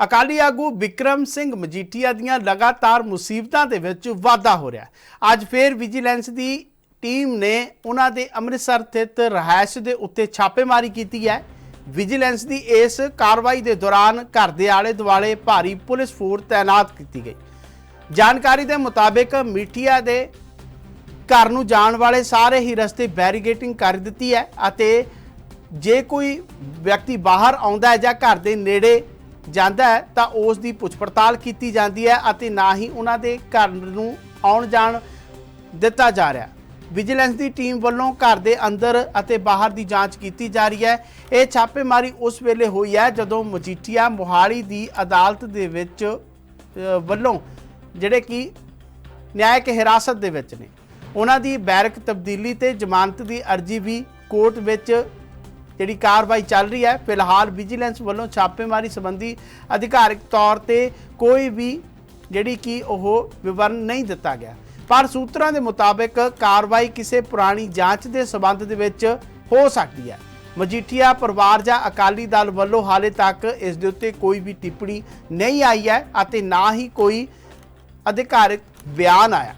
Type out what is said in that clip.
ਅਕਾਲੀ ਆਗੂ ਵਿਕਰਮ ਸਿੰਘ ਮਜੀਠੀਆ ਦੀਆਂ ਲਗਾਤਾਰ ਮੁਸੀਬਤਾਂ ਦੇ ਵਿੱਚ ਵਾਧਾ ਹੋ ਰਿਹਾ ਅੱਜ ਫੇਰ ਵਿਜੀਲੈਂਸ ਦੀ ਟੀਮ ਨੇ ਉਹਨਾਂ ਦੇ ਅੰਮ੍ਰਿਤਸਰ ਸਥਿਤ ਰਹਾਇਸ਼ ਦੇ ਉੱਤੇ ਛਾਪੇਮਾਰੀ ਕੀਤੀ ਹੈ। ਵਿਜੀਲੈਂਸ ਦੀ ਇਸ ਕਾਰਵਾਈ ਦੇ ਦੌਰਾਨ ਘਰ ਦੇ ਆਲੇ ਦੁਆਲੇ ਭਾਰੀ ਪੁਲਿਸ ਫੋਰਸ ਤਾਇਨਾਤ ਕੀਤੀ ਗਈ। ਜਾਣਕਾਰੀ ਦੇ ਮੁਤਾਬਕ ਮੀਠੀਆ ਦੇ ਘਰ ਨੂੰ ਜਾਣ ਵਾਲੇ ਸਾਰੇ ਹੀ ਰਸਤੇ ਬੈਰੀਗੇਟਿੰਗ ਕਰ ਦਿੱਤੀ ਹੈ ਅਤੇ ਜੇ ਕੋਈ ਵਿਅਕਤੀ ਬਾਹਰ ਆਉਂਦਾ ਹੈ ਜਾਂ ਘਰ ਦੇ ਨੇੜੇ ਜਾਂਦਾ ਹੈ, ਤਾਂ ਉਸ ਦੀ ਪੁੱਛ ਪੜਤਾਲ ਕੀਤੀ ਜਾਂਦੀ ਹੈ ਅਤੇ ਨਾ ਹੀ ਉਹਨਾਂ ਦੇ ਘਰ ਨੂੰ ਆਉਣ ਜਾਣ ਦਿੱਤਾ ਜਾ ਰਿਹਾ ਵਿਜੀਲੈਂਸ ਦੀ ਟੀਮ ਵੱਲੋਂ ਘਰ ਦੇ ਅੰਦਰ ਅਤੇ ਬਾਹਰ ਦੀ ਜਾਂਚ ਕੀਤੀ ਜਾ ਰਹੀ ਹੈ। ਇਹ ਛਾਪੇਮਾਰੀ ਉਸ ਵੇਲੇ ਹੋਈ ਹੈ ਜਦੋਂ ਮਜੀਠੀਆ ਮੋਹਾਲੀ ਦੀ ਅਦਾਲਤ ਦੇ ਵਿੱਚ ਵੱਲੋਂ ਜਿਹੜੇ ਕਿ ਨਿਆਇਕ ਹਿਰਾਸਤ ਦੇ ਵਿੱਚ ਨੇ। ਉਹਨਾਂ ਦੀ ਬੈਰਕ ਤਬਦੀਲੀ ਤੇ ਜ਼ਮਾਨਤ ਦੀ ਅਰਜ਼ੀ ਵੀ ਕੋਰਟ ਵਿੱਚ ਜਿਹੜੀ ਕਾਰਵਾਈ ਚੱਲ ਰਹੀ ਹੈ, ਫਿਲਹਾਲ ਵਿਜੀਲੈਂਸ ਵੱਲੋਂ ਛਾਪੇਮਾਰੀ ਸੰਬੰਧੀ ਅਧਿਕਾਰਿਕ ਤੌਰ ਤੇ ਕੋਈ ਵੀ ਜਿਹੜੀ ਕਿ ਉਹ ਵਿਵਰਣ ਨਹੀਂ ਦਿੱਤਾ ਗਿਆ। ਪਰ ਸੂਤਰਾਂ ਦੇ ਮੁਤਾਬਕ ਕਾਰਵਾਈ ਕਿਸੇ ਪੁਰਾਣੀ ਜਾਂਚ ਦੇ ਸਬੰਧ ਦੇ ਵਿੱਚ ਹੋ ਸਕਦੀ ਹੈ। ਮਜੀਠੀਆ ਪਰਿਵਾਰ ਜਾਂ ਅਕਾਲੀ ਦਲ ਵੱਲੋਂ ਹਾਲੇ ਤੱਕ ਇਸ ਦੇ ਉੱਤੇ ਕੋਈ ਵੀ ਟਿੱਪਣੀ ਨਹੀਂ ਆਈ ਹੈ ਅਤੇ ਨਾ ਹੀ ਕੋਈ ਅਧਿਕਾਰਿਕ ਬਿਆਨ ਆਇਆ।